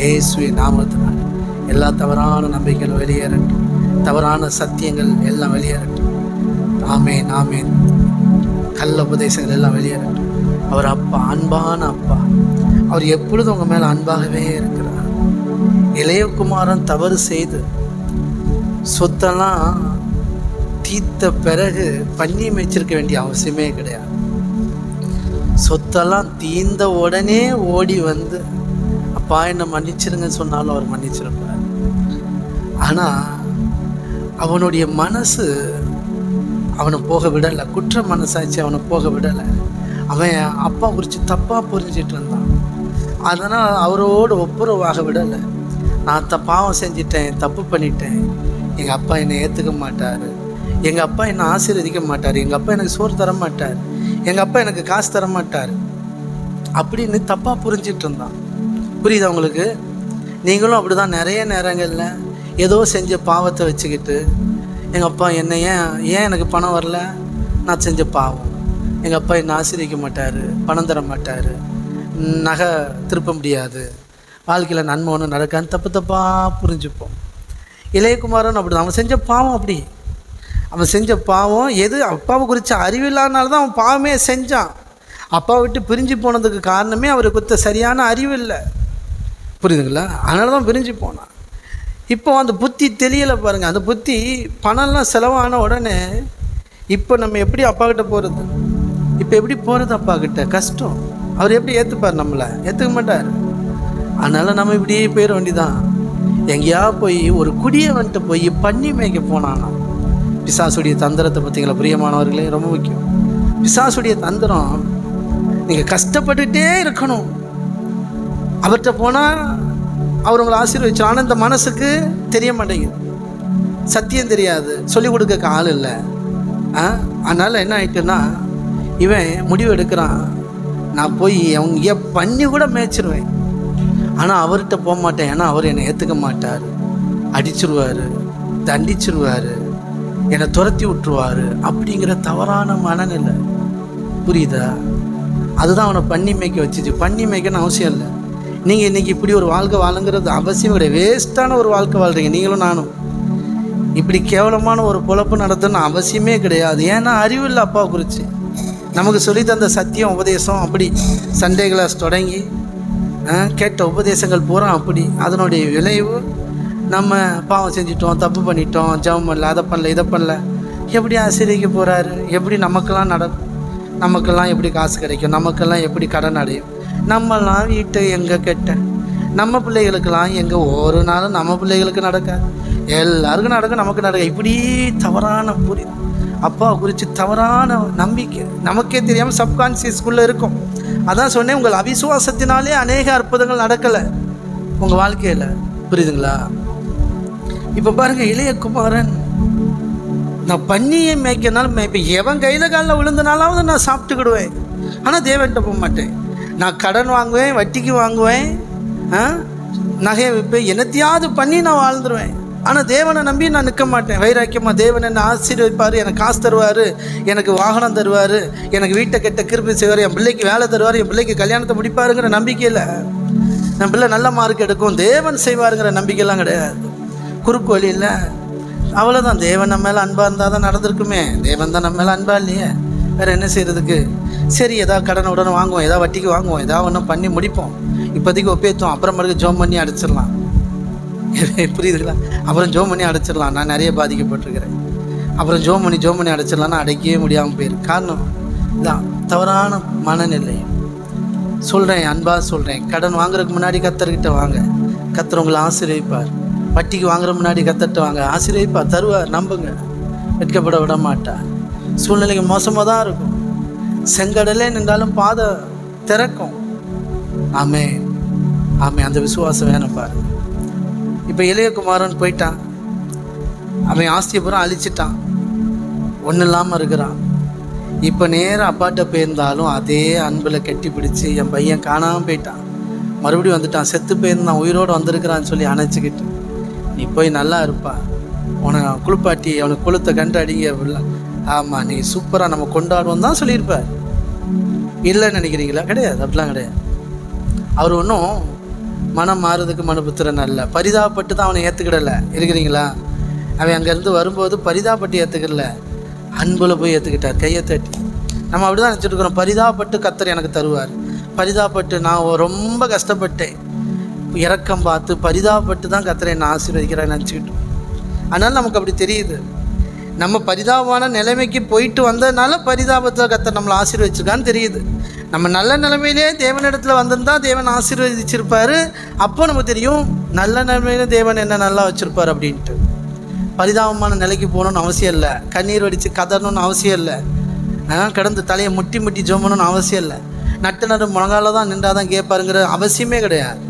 இயேசுவின் நாமத்தினால் எல்லா தவறான நம்பிக்கைகள் வெளியேறட்டும். தவறான சத்தியங்கள் எல்லாம் வெளியேறட்டும். ஆமேன் ஆமேன். கள்ள உபதேசங்கள் எல்லாம் வெளியேறட்டும். அவர் அப்பா அன்பான அப்பா. அவர் எப்பொழுதும் உங்கள் மேலே அன்பாகவே இருக்கிறார். இளையகுமாரன் தவறு செய்து சொத்தெல்லாம் தீர்த்த பிறகு பண்ணி வச்சிருக்க வேண்டிய அவசியமே கிடையாது. சொத்தெல்லாம் தீர்ந்த உடனே ஓடி வந்து அப்பா என்னை மன்னிச்சிருங்கன்னு சொன்னாலும் அவர் மன்னிச்சிருப்பார் ஆனால் அவனுடைய மனசு அவனை போக விடலை. குற்ற மனசாச்சு அவனை போக விடலை. அவன் அப்பா குறித்து தப்பாக புரிஞ்சிட்டு இருந்தான். அதனால் அவரோடு ஒப்புரவாக விடலை. நான் த பாவம் செஞ்சிட்டேன் தப்பு பண்ணிட்டேன். எங்கள் அப்பா என்னை ஏற்றுக்க மாட்டார். எங்கள் அப்பா என்னை ஆசீர்வதிக்க மாட்டார். எங்கள் அப்பா எனக்கு சோறு தர மாட்டார். எங்கள் அப்பா எனக்கு காசு தர மாட்டார். அப்படின்னு தப்பாக புரிஞ்சிட்டு இருந்தான். புரியுதா உங்களுக்கு? நீங்களும் அப்படி தான் நிறைய நேரங்களில் ஏதோ செஞ்ச பாவத்தை வச்சுக்கிட்டு எங்கள் அப்பா என்ன ஏன் ஏன் எனக்கு பணம் வரல? நான் செஞ்ச பாவம். எங்கள் அப்பா என்னை ஆசிரியக்க மாட்டார் பணம் தர மாட்டார். நகை திருப்ப முடியாது. வாழ்க்கையில் நன்மை ஒன்று நடக்கான்னு தப்பு தப்பாக புரிஞ்சுப்போம். இளையகுமாரன் அப்படி தான் அவன் செஞ்ச பாவம் அப்படி. அவன் செஞ்ச பாவம் எது? அப்பாவை குறித்த அறிவில்லாதனால தான் அவன் பாவமே செஞ்சான். அப்பா விட்டு பிரிஞ்சு போனதுக்கு காரணமே அவருக்கு சரியான அறிவு இல்லை. புரியுதுங்களா? அதனால தான் பிரிஞ்சு போனான். இப்போ அந்த புத்தி தெரியலை பாருங்கள் அந்த புத்தி பணம்லாம் செலவான உடனே இப்போ நம்ம எப்படி அப்பாக்கிட்ட போகிறது இப்போ எப்படி போகிறது அப்பாக்கிட்ட கஷ்டம். அவர் எப்படி ஏற்றுப்பார் நம்மளை? ஏற்றுக்க மாட்டார். அதனால் நம்ம இப்படியே போயிட வேண்டிதான். எங்கேயா போய் ஒரு குடியவன்ட்டு போய் பண்ணி மேய்க்க போனானா? பிசாசுடைய தந்திரத்தை பற்றிங்களா பிரியமானவர்களே ரொம்ப முக்கியம். பிசாசுடைய தந்திரம் நீங்கள் கஷ்டப்பட்டுகிட்டே இருக்கணும். அவர்கிட்ட போனால் அவர் உங்களை ஆசீர்வதிச்சு ஆனால் இந்த மனசுக்கு தெரிய மாட்டேங்குது. சத்தியம் தெரியாது. சொல்லிக் கொடுக்க ஆள் இல்லை. ஆ? அதனால் என்ன ஆயிட்டுன்னா இவன் முடிவு எடுக்கிறான். நான் போய் அவங்க பண்ணி கூட மேய்ச்சிருவேன். ஆனால் அவர்கிட்ட போக மாட்டேன். ஏன்னா அவர் என்னை ஏற்றுக்க மாட்டார். அடிச்சிருவார். தண்டிச்சிருவார். என்னை துரத்தி விட்டுருவார். அப்படிங்கிற தவறான மனநிலை. புரியுதா? அதுதான் அவனை பண்ணி மேய்க்க வச்சுச்சு. பண்ணி மேய்க்கணும் அவசியம் இல்லை. நீங்கள் இன்றைக்கி இப்படி ஒரு வாழ்க்கை வாழுங்கிறது அவசியம் கிடையாது. வேஸ்ட்டான ஒரு வாழ்க்கை வாழ்கிறீங்க நீங்களும் நானும். இப்படி கேவலமான ஒரு பொழப்பு நடத்தணும்னு அவசியமே கிடையாது. ஏன்னா அறிவு இல்லை அப்பா குறித்து நமக்கு சொல்லி தந்த சத்தியம் உபதேசம் அப்படி. சண்டே கிளாஸ் தொடங்கி கேட்ட உபதேசங்கள் பூரா அப்படி. அதனுடைய விளைவு நம்ம பாவம் செஞ்சிட்டோம் தப்பு பண்ணிட்டோம் ஜெபம் பண்ணல அதை பண்ணல இதை பண்ணல. எப்படி ஆசிரியக்க போகிறாரு எப்படி நமக்கெல்லாம் நட நமக்கெல்லாம் எப்படி காசு கிடைக்கும்? நமக்கெல்லாம் எப்படி கடன் அடையும்? நம்மெல்லாம் வீட்டை எங்கே கெட்ட? நம்ம பிள்ளைகளுக்கெல்லாம் எங்கே ஒரு நாளும் நம்ம பிள்ளைகளுக்கு நடக்காது. எல்லாருக்கும் நடக்கும் நமக்கு நடக்க இப்படி தவறான புரி அப்பா குறித்து தவறான நம்பிக்கை. நமக்கே தெரியாமல் சப்கான்சியஸ்குள்ளே இருக்கும். அதான் சொன்னேன் உங்கள் அவிசுவாசத்தினாலே அநேக அற்புதங்கள் நடக்கலை. உங்கள் வாழ்க்கையில். புரியுதுங்களா? இப்போ பாருங்க இளையகுமாரன் நான் பண்ணியே மேய்க்கனாலும் மேய்ப்பேன் எவன் கையில் காலில் விழுந்தனாலாவது நான் சாப்பிட்டுக்கிடுவேன். ஆனால் தேவன்கிட்ட போக மாட்டேன். நான் கடன் வாங்குவேன் வட்டிக்கு வாங்குவேன் நகையை விற்பேன். என்னத்தையாவது பண்ணி நான் வாழ்ந்துருவேன். ஆனால் தேவனை நம்பி நான் நிற்க மாட்டேன். வைராக்கியமாக தேவன் என்னை ஆசீர்வதிப்பார் எனக்கு காசு தருவார் எனக்கு வாகனம் தருவார் எனக்கு வீட்டை கெட்ட கிருப்பி செய்வார் என் பிள்ளைக்கு வேலை தருவார் என் பிள்ளைக்கு கல்யாணத்தை முடிப்பாருங்கிற நம்பிக்கையில் என் பிள்ளை நல்ல மார்க் எடுக்கும். தேவன் செய்வாருங்கிற நம்பிக்கையெல்லாம் கிடையாது. குறுக்கு வழியில் அவ்வளோதான் தேவன் நம்ம மேலே அன்பாக இருந்தால் தான் நடந்திருக்குமே. தேவன் தான் நம்ம மேலே அன்பா இல்லையே. வேறு என்ன செய்கிறதுக்கு சரி ஏதாவது கடனை உடனே வாங்குவோம் ஏதாவது வட்டிக்கு வாங்குவோம் ஏதாவது ஒன்றும் பண்ணி முடிப்போம். இப்போதைக்கு ஒப்பேத்தோம் அப்புறம் மறுக்க ஜோம் பண்ணி அடிச்சிடலாம். புரியுதுங்களா? அப்புறம் ஜோம் பண்ணி அடைச்சிடலாம். நான் நிறைய பாதிக்கப்பட்டிருக்கிறேன். அப்புறம் ஜோம் பண்ணி ஜோம் பண்ணி அடைச்சிடலாம்னா அடைக்கவே முடியாமல் போயிருக்கு. காரணம் இதான் தவறான மனநிலை. சொல்கிறேன் அன்பாக சொல்கிறேன் கடன் வாங்குறதுக்கு முன்னாடி கத்தர்கிட்ட வாங்க. கத்தர் உங்களை வட்டிக்கு வாங்குற முன்னாடி கத்தர்கிட்ட வாங்க. ஆசீர்வதிப்பார் தருவார் நம்புங்க. வெட்கப்பட விட மாட்டார். சூழ்நிலைக்கு மோசமாக தான் இருக்கும். செங்கடலே நின்றாலும் பாதை திறக்கும். ஆமே ஆமே அந்த விசுவாசம் வேணும் பாரு. இப்போ இளையகுமாரன் போயிட்டான். அவன் ஆஸ்தியை பூரா அழிச்சிட்டான். ஒன்றும் இல்லாமல் இருக்கிறான். இப்போ நேராக அப்பாட்ட போயிருந்தாலும் அதே அன்பில் கட்டி பிடிச்சி என் பையன் காணாமல் போயிட்டான். மறுபடியும் வந்துட்டான். செத்து போயிருந்தான். உயிரோடு வந்திருக்கிறான்னு சொல்லி அணைச்சிக்கிட்டு. நீ போய் நல்லா இருப்பா. உன குளிப்பாட்டி அவனுக்கு குளுத்தை கண்டு அடிங்க. அப்படிலாம் ஆமாம் நீ சூப்பராக நம்ம கொண்டாடுவோம் தான் சொல்லியிருப்ப இல்லைன்னு நினைக்கிறீங்களா? கிடையாது அப்படிலாம் கிடையாது. அவர் ஒன்றும் மனம் மாறுறதுக்கு மனுபுத்திரன் அல்ல. பரிதாபப்பட்டு தான் அவனை ஏற்றுக்கிடலை இருக்கிறீங்களா? அவன் அங்கேருந்து வரும்போது பரிதாபப்பட்டு ஏற்றுக்கல அன்புல போய் ஏற்றுக்கிட்டார் கையை தட்டி. நம்ம அப்படி தான் நினச்சிட்டு இருக்கிறோம். பரிதாபப்பட்டு கத்தர் எனக்கு தருவார். பரிதாபப்பட்டு நான் ரொம்ப கஷ்டப்பட்டேன். இறக்கம் பார்த்து பரிதாபப்பட்டு தான் கத்தரை என்னை ஆசீர்வதிக்கிறான்னு நினச்சிக்கிட்டோம். அதனால் நமக்கு அப்படி தெரியுது. நம்ம பரிதாபமான நிலைமைக்கு போயிட்டு வந்ததுனால பரிதாபத்தில் கத்த நம்மளை ஆசீர்வச்சிருக்கான்னு தெரியுது. நம்ம நல்ல நிலைமையிலே தேவனிடத்தில் வந்திருந்தா தேவன் ஆசீர்வதிச்சிருப்பாரு. அப்போ நமக்கு தெரியும் நல்ல நிலைமையில தேவன் என்ன நல்லா வச்சுருப்பார் அப்படின்ட்டு. பரிதாபமான நிலைக்கு போகணும்னு அவசியம் இல்லை. கண்ணீர் வடித்து கதறணும்னு அவசியம் இல்லை. ஆ, கிடந்து தலையை முட்டி முட்டி ஜோமணும்னு அவசியம் இல்லை. நட்டு நடு முழங்கால தான் நின்றா தான் கேட்பாருங்கிற அவசியமே கிடையாது.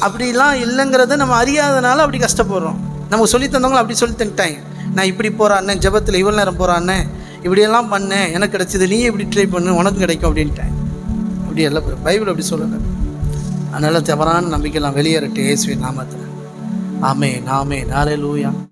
அப்படிலாம் இல்லைங்கிறத நம்ம அறியாதனால அப்படி கஷ்டப்படுறோம். நமக்கு சொல்லி தந்தவங்களும் அப்படி சொல்லி தந்துட்டாங்க. நான் இப்படி போகிறான்னே ஜபத்தில் இவ்வளோ நேரம் போகிறான்னே இப்படியெல்லாம் பண்ணேன் எனக்கு கிடச்சிது நீ இப்படி ட்ரை பண்ணு உனக்கு கிடைக்கும் அப்படின்ட்டேன். அப்படி எல்லாம் பைபிள் அப்படி சொல்லலை அதனால் தவறான நம்பிக்கைலாம் வெளியேறட்டு இயேசுவின் நாமத்தில். ஆமே நாமே நாளே லூயா